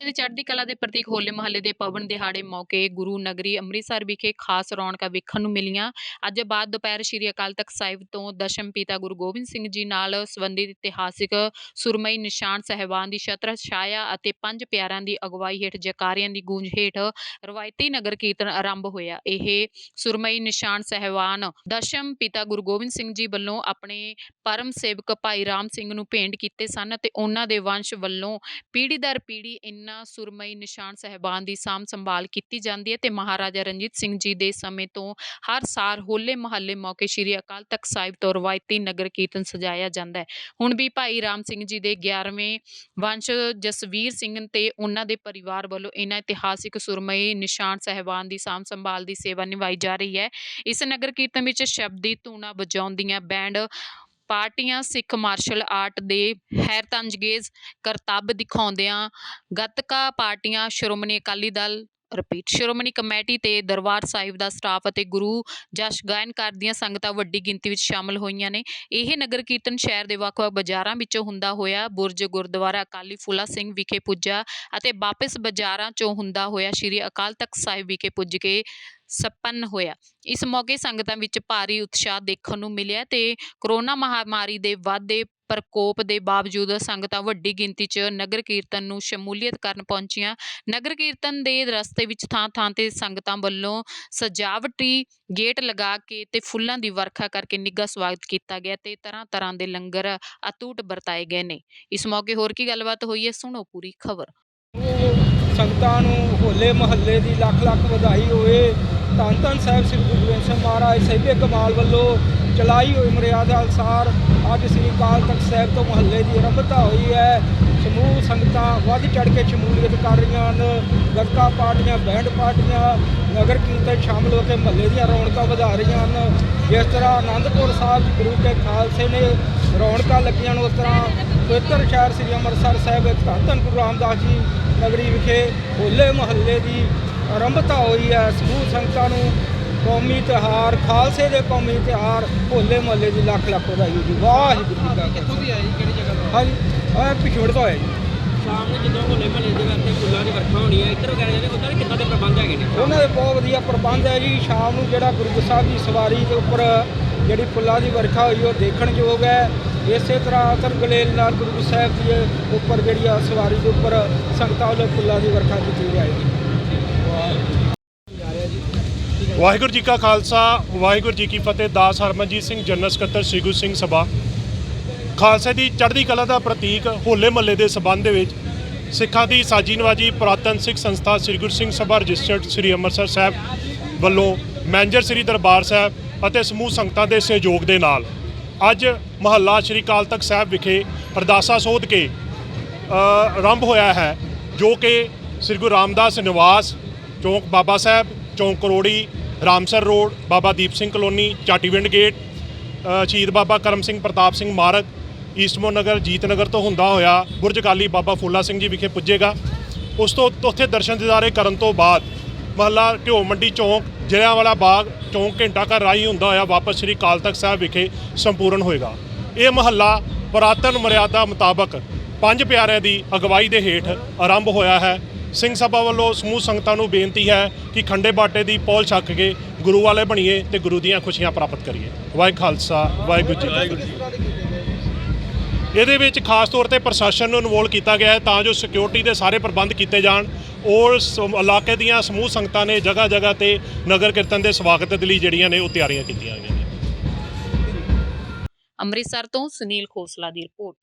ਦੇ ਚੜ੍ਹਦੀ ਕਲਾ ਦੇ ਪ੍ਰਤੀਕ ਹੋਲੇ ਮਹੱਲੇ ਦੇ ਪਵਨ ਦਿਹਾੜੇ ਮੌਕੇ ਗੁਰੂ ਨਗਰੀ ਅੰਮ੍ਰਿਤਸਰ ਵਿਖੇ ਖਾਸ ਰੌਣਕਾਂ ਵੇਖਣ ਨੂੰ ਮਿਲੀਆਂ। ਅੱਜ ਬਾਅਦ ਦੁਪਹਿਰ ਸ੍ਰੀ ਅਕਾਲ ਤਖਤ ਸਾਹਿਬ ਤੋਂ ਦਸ਼ਮ ਪਿਤਾ ਗੁਰੂ ਗੋਬਿੰਦ ਸਿੰਘ ਜੀ ਨਾਲ ਸੰਬੰਧਿਤ ਇਤਿਹਾਸਿਕ ਸੁਰਮਈ ਨਿਸ਼ਾਨ ਸਹਿਬਾਨ ਦੀ ਛਤਰ ਛਾਇਆ ਅਤੇ ਪੰਜ ਪਿਆਰਿਆਂ ਦੀ ਅਗਵਾਈ ਹੇਠ ਜਕਾਰਿਆਂ ਦੀ ਗੂੰਜ ਹੇਠ ਰਵਾਇਤੀ ਨਗਰ ਕੀਰਤਨ ਆਰੰਭ ਹੋਇਆ। ਇਹ ਸੁਰਮਈ ਨਿਸ਼ਾਨ ਸਹਿਬਾਨ ਦਸ਼ਮ ਪਿਤਾ ਗੁਰੂ ਗੋਬਿੰਦ ਸਿੰਘ ਜੀ ਵੱਲੋਂ ਆਪਣੇ ਪਰਮ ਸੇਵਕ ਭਾਈ ਰਾਮ ਸਿੰਘ ਨੂੰ ਭੇਂਟ ਕੀਤੇ ਸਨ ਅਤੇ ਉਹਨਾਂ ਦੇ ਵੰਸ਼ ਵੱਲੋਂ ਪੀੜ੍ਹੀ ਦਰ ਪੀੜ੍ਹੀ ਇਨ੍ਹਾਂ ਸੁਰਮਈ ਨਿਸ਼ਾਨ ਸਹਿਬਾਨ ਦੀ ਸਾਂਭ ਸੰਭਾਲ ਕੀਤੀ ਜਾਂਦੀ ਹੈ ਤੇ ਮਹਾਰਾਜਾ ਰਣਜੀਤ ਸਿੰਘ ਜੀ ਦੇ ਸਮੇਂ ਤੋਂ ਹਰ ਸਾਲ ਹੋਲੇ ਮਹੱਲੇ ਮੌਕੇ ਸ੍ਰੀ ਅਕਾਲ ਤਖਤ ਸਾਹਿਬ ਤੋਂ ਰਵਾਇਤੀ ਨਗਰ ਕੀਰਤਨ ਸਜਾਇਆ ਜਾਂਦਾ ਹੈ। ਹੁਣ ਵੀ ਭਾਈ ਰਾਮ ਸਿੰਘ ਜੀ ਦੇ 11ਵੇਂ ਵੰਸ਼ ਜਸਵੀਰ ਸਿੰਘ ਤੇ ਉਹਨਾਂ ਦੇ ਪਰਿਵਾਰ ਵੱਲੋਂ ਇਹਨਾਂ ਇਤਿਹਾਸਿਕ ਸੁਰਮਈ ਨਿਸ਼ਾਨ ਸਹਿਬਾਨ ਦੀ ਸਾਂਭ ਸੰਭਾਲ ਦੀ ਸੇਵਾ ਨਿਭਾਈ ਜਾ ਰਹੀ ਹੈ। ਇਸ ਨਗਰ ਕੀਰਤਨ ਵਿੱਚ ਸ਼ਬਦੀ ਧੂਣਾ ਵਜਾਉਂਦੀਆਂ ਬੈਂਡ ਪਾਰਟੀਆਂ ਸਿੱਖ ਮਾਰਸ਼ਲ ਆਰਟ ਦੇ ਹੈਰਤੰਜਗੇਜ਼ ਕਰਤੱਬ ਦਿਖਾਉਂਦਿਆਂ ਗੱਤਕਾ ਪਾਰਟੀਆਂ ਸ਼੍ਰੋਮਣੀ ਅਕਾਲੀ ਦਲ ਰਿਪੀਟ। ਸ਼੍ਰੋਮਣੀ ਕਮੇਟੀ ਤੇ ਦਰਬਾਰ ਸਾਹਿਬ ਦਾ ਸਟਾਫ ਅਤੇ ਗੁਰੂ ਜਸ਼ ਗਾਇਨ ਕਰਦੀਆਂ ਸੰਗਤਾਂ ਵੱਡੀ ਗਿਣਤੀ ਵਿੱਚ ਸ਼ਾਮਲ ਹੋਈਆਂ ਨੇ। ਇਹ ਨਗਰ ਕੀਰਤਨ ਸ਼ਹਿਰ ਦੇ ਵੱਖ-ਵੱਖ ਬਾਜ਼ਾਰਾਂ ਵਿੱਚੋਂ ਹੁੰਦਾ ਹੋਇਆ ਬੁਰਜ, ਗੁਰਦੁਆਰਾ ਅਕਾਲੀ ਫੂਲਾ ਸਿੰਘ ਵਿਖੇ ਪੁੱਜਾ ਅਤੇ ਵਾਪਸ ਬਾਜ਼ਾਰਾਂ ਚੋਂ ਹੁੰਦਾ ਹੋਇਆ ਸ੍ਰੀ ਅਕਾਲ ਤਖਤ ਸਾਹਿਬ ਵਿਖੇ ਪੁੱਜ ਕੇ ਸੰਪੰਨ ਹੋਇਆ। ਇਸ ਮੌਕੇ ਸੰਗਤਾਂ ਵਿੱਚ ਭਾਰੀ ਉਤਸ਼ਾਹ ਦੇਖਣ ਨੂੰ ਮਿਲਿਆ ਤੇ ਕਰੋਨਾ ਮਹਾਮਾਰੀ ਦੇ ਵਾਧੇ ਪ੍ਰਕੋਪ ਦੇ ਬਾਵਜੂਦ ਸੰਗਤਾਂ ਵੱਡੀ ਗਿਣਤੀ 'ਚ ਨਗਰ ਕੀਰਤਨ ਨੂੰ ਸ਼ਮੂਲੀਅਤ ਕਰਨ ਪਹੁੰਚੀਆਂ। ਨਗਰ ਕੀਰਤਨ ਦੇ ਰਸਤੇ ਵਿੱਚ ਥਾਂ-ਥਾਂ ਤੇ ਸੰਗਤਾਂ ਵੱਲੋਂ ਸਜਾਵਟੀ ਗੇਟ ਲਗਾ ਕੇ ਤੇ ਫੁੱਲਾਂ ਦੀ ਵਰਖਾ ਕਰਕੇ ਨਿੱਘਾ ਸਵਾਗਤ ਕੀਤਾ ਗਿਆ ਤੇ ਤਰ੍ਹਾਂ-ਤਰ੍ਹਾਂ ਦੇ ਲੰਗਰ ਅਤੂਟ ਵਰਤਾਏ ਗਏ ਨੇ। ਇਸ ਮੌਕੇ ਹੋਰ ਕੀ ਗੱਲਬਾਤ ਹੋਈ ਹੈ ਸੁਣੋ ਪੂਰੀ ਖਬਰ। ਸੰਗਤਾਂ ਨੂੰ ਹੋਲੇ ਮਹੱਲੇ ਦੀ ਲੱਖ ਲੱਖ ਵਧਾਈ ਹੋਵੇ। ਧੰਨ ਧੰਨ ਸਾਹਿਬ ਸ੍ਰੀ ਗੁਰੂ ਗ੍ਰੰਥ ਸਿੰਘ ਮਹਾਰਾਜ, ਸਹਿਬੇ ਕਮਾਲ ਵੱਲੋਂ ਚਲਾਈ ਹੋਈ ਮਰਿਆਦਾ ਅਨੁਸਾਰ ਅੱਜ ਸ੍ਰੀ ਅਕਾਲ ਤਖਤ ਸਾਹਿਬ ਤੋਂ ਮੁਹੱਲੇ ਦੀ ਆਰੰਭਤਾ ਹੋਈ ਹੈ। ਸਮੂਹ ਸੰਗਤਾਂ ਵੱਧ ਚੜ ਕੇ ਸ਼ਮੂਲੀਅਤ ਕਰ ਰਹੀਆਂ ਹਨ। ਗੱਤਕਾ ਪਾਰਟੀਆਂ, ਬੈਂਡ ਪਾਰਟੀਆਂ, ਨਗਰ ਕੀਰਤਨ ਸ਼ਾਮਲ ਹੋ ਕੇ ਮਹੱਲੇ ਦੀਆਂ ਰੌਣਕਾਂ ਵਧਾ ਰਹੀਆਂ ਹਨ। ਜਿਸ ਤਰ੍ਹਾਂ ਆਨੰਦਪੁਰ ਸਾਹਿਬ ਗੁਰੂ ਕੇ ਖਾਲਸੇ ਨੇ ਰੌਣਕਾਂ ਲੱਗੀਆਂ ਨੇ ਉਸ ਤਰ੍ਹਾਂ ਪਵਿੱਤਰ ਸ਼ਹਿਰ ਸ੍ਰੀ ਅੰਮ੍ਰਿਤਸਰ ਸਾਹਿਬ ਵਿੱਚ ਧੰਨ ਗੁਰੂ ਰਾਮਦਾਸ ਜੀ ਨਗਰੀ ਵਿਖੇ ਹੋਲੇ ਮਹੱਲੇ ਦੀ ਆਰੰਭਤਾ ਹੋਈ ਹੈ। ਸਮੂਹ ਸੰਗਤਾਂ ਨੂੰ ਕੌਮੀ ਤਿਉਹਾਰ ਖਾਲਸੇ ਦੇ ਕੌਮੀ ਤਿਉਹਾਰ ਹੋਲੇ ਮਹੱਲੇ ਦੀ ਲੱਖ ਲੱਖ ਵਧਾਈ ਜੀ ਵਾਹਿਗੁਰੂ ਜੀ ਕਾ ਕਿੱਥੋਂ ਦੀ ਆਈ? ਕਿਹੜੀ ਜਗ੍ਹਾ ਤੋਂ? ਹਾਂਜੀ ਆ ਪਿਛੋੜ ਤੋਂ ਆਇਆ ਜੀ। ਸ਼ਾਮ ਨੂੰ ਜਦੋਂ ਹੋਲੇ ਮਹੱਲੇ ਦੇ ਵਾਸਤੇ ਫੁੱਲਾਂ ਦੀ ਵਰਖਾ ਹੋਣੀ ਹੈ ਇੱਧਰ ਵਗੈਰਾ ਜਿਹੜੇ ਉਧਰ ਕਿੱਦਾਂ ਦੇ ਪ੍ਰਬੰਧ ਹੈਗੇ ਨੇ? ਉਹਨਾਂ ਦੇ ਬਹੁਤ ਵਧੀਆ ਪ੍ਰਬੰਧ ਹੈ ਜੀ। ਸ਼ਾਮ ਨੂੰ ਜਿਹੜਾ ਗੁਰੂ ਸਾਹਿਬ ਦੀ ਸਵਾਰੀ ਦੇ ਉੱਪਰ ਜਿਹੜੀ ਫੁੱਲਾਂ ਦੀ ਵਰਖਾ ਹੋਈ ਉਹ ਦੇਖਣ ਯੋਗ ਹੈ। ਇਸੇ ਤਰ੍ਹਾਂ ਅਸਰ ਗਲੇਲ ਨਾਲ ਗੁਰੂ ਸਾਹਿਬ ਦੀ ਉੱਪਰ ਜਿਹੜੀ ਆ ਸਵਾਰੀ ਦੇ ਉੱਪਰ ਸੰਗਤਾਂ ਵੱਲੋਂ ਫੁੱਲਾਂ ਦੀ ਵਰਖਾ ਕੀਤੀ ਜਾਏਗੀ ਵਾਹਿਗੁਰੂ ਜੀ ਕਾ ਖਾਲਸਾ, ਵਾਹਿਗੁਰੂ ਜੀ ਕੀ ਫਤਿਹ, ਦਾਸ ਹਰਮਨਜੀਤ ਸਿੰਘ, ਜਨਰਲ ਸਕੱਤਰ ਸ੍ਰੀ ਗੁਰੂ ਸਿੰਘ ਸਭਾ। ਖਾਲਸੇ ਦੀ ਚੜ੍ਹਦੀ ਕਲਾ ਦਾ ਪ੍ਰਤੀਕ ਹੋਲੇ ਮਹੱਲੇ ਦੇ ਸਬੰਧ ਦੇ ਵਿੱਚ ਸਿੱਖਾਂ ਦੀ ਸਾਜੀ ਨਵਾਜੀ ਪੁਰਾਤਨ ਸਿੱਖ ਸੰਸਥਾ ਸ੍ਰੀ ਗੁਰੂ ਸਿੰਘ ਸਭਾ ਰਜਿਸਟਰਡ ਸ੍ਰੀ ਅੰਮ੍ਰਿਤਸਰ ਸਾਹਿਬ ਵੱਲੋਂ ਮੈਨੇਜਰ ਸ੍ਰੀ ਦਰਬਾਰ ਸਾਹਿਬ ਅਤੇ ਸਮੂਹ ਸੰਗਤਾਂ ਦੇ ਸਹਿਯੋਗ ਦੇ ਨਾਲ ਅੱਜ ਮਹੱਲਾ ਸ੍ਰੀ ਕਾਲ ਤਖਤ ਸਾਹਿਬ ਵਿਖੇ ਅਰਦਾਸਾ ਸੋਧ ਕੇ ਆਰੰਭ ਹੋਇਆ ਹੈ, ਜੋ ਕਿ ਸ੍ਰੀ ਗੁਰੂ ਰਾਮਦਾਸ ਨਿਵਾਸ, ਚੌਂਕ ਬਾਬਾ ਸਾਹਿਬ, ਚੌਂਕ Karori, Ramsar road, Baba Deep Singh colony, Chatiwind gate ਸ਼ਹੀਦ ਬਾਬਾ ਕਰਮ ਸਿੰਘ ਪ੍ਰਤਾਪ ਸਿੰਘ ਮਾਰਗ ਈਸਟਮੋ ਨਗਰ, ਜੀਤ ਨਗਰ ਤੋਂ ਹੁੰਦਾ ਹੋਇਆ ਬੁਰਜ ਕਾਲੀ ਬਾਬਾ ਫੂਲਾ ਸਿੰਘ ਜੀ ਵਿਖੇ ਪੁੱਜੇਗਾ। ਉਸ ਤੋਂ, ਉੱਥੇ ਦਰਸ਼ਨ ਦਿਦਾਰੇ ਕਰਨ ਤੋਂ ਬਾਅਦ ਮਹੱਲਾ ਢਿਓ ਮੰਡੀ ਚੌਂਕ ਜਲਿਆਂਵਾਲਾ ਬਾਗ ਚੌਂਕ ਘੰਟਾ ਘਰ ਰਾਹੀਂ ਹੁੰਦਾ ਹੋਇਆ ਵਾਪਸ ਸ੍ਰੀ ਕਾਲ ਤਖਤ ਸਾਹਿਬ ਵਿਖੇ ਸੰਪੂਰਨ ਹੋਏਗਾ। ਇਹ ਮਹੱਲਾ ਪੁਰਾਤਨ ਮਰਿਆਦਾ ਮੁਤਾਬਕ ਪੰਜ ਪਿਆਰਿਆਂ ਦੀ ਅਗਵਾਈ ਦੇ ਹੇਠ ਆਰੰਭ ਹੋਇਆ ਹੈ। ਸਿੰਘ ਸਭਾ ਵੱਲੋਂ ਸਮੂਹ ਸੰਗਤਾਂ ਨੂੰ ਬੇਨਤੀ ਹੈ ਕਿ ਖੰਡੇ ਬਾਟੇ ਦੀ ਪੌਲ ਛੱਕ ਕੇ ਗੁਰੂ ਵਾਲੇ ਬਣੀਏ ਤੇ ਗੁਰੂ ਦੀਆਂ ਖੁਸ਼ੀਆਂ ਪ੍ਰਾਪਤ ਕਰੀਏ। ਵਾਹਿਗੁਰੂ ਖਾਲਸਾ, ਵਾਹਿਗੁਰੂ ਜੀ ਇਹਦੇ ਵਿੱਚ ਖਾਸ ਤੌਰ ਤੇ ਪ੍ਰਸ਼ਾਸਨ ਨੂੰ ਇਨਵੋਲ ਕੀਤਾ ਗਿਆ ਹੈ ਤਾਂ ਜੋ ਸਿਕਿਉਰਿਟੀ ਦੇ ਸਾਰੇ ਪ੍ਰਬੰਧ ਕੀਤੇ ਜਾਣ। ਔਰ ਇਲਾਕੇ ਦੀਆਂ ਸਮੂਹ ਸੰਗਤਾਂ ਨੇ ਜਗ੍ਹਾ ਜਗ੍ਹਾ ਤੇ ਨਗਰ ਕੀਰਤਨ ਦੇ ਸਵਾਗਤ ਦੇ ਲਈ ਜਿਹੜੀਆਂ ਨੇ ਉਹ ਤਿਆਰੀਆਂ ਕੀਤੀਆਂ ਗਈਆਂ ਨੇ। ਅੰਮ੍ਰਿਤਸਰ ਤੋਂ ਸੁਨੀਲ ਖੋਸਲਾ ਦੀ ਰਿਪੋਰਟ।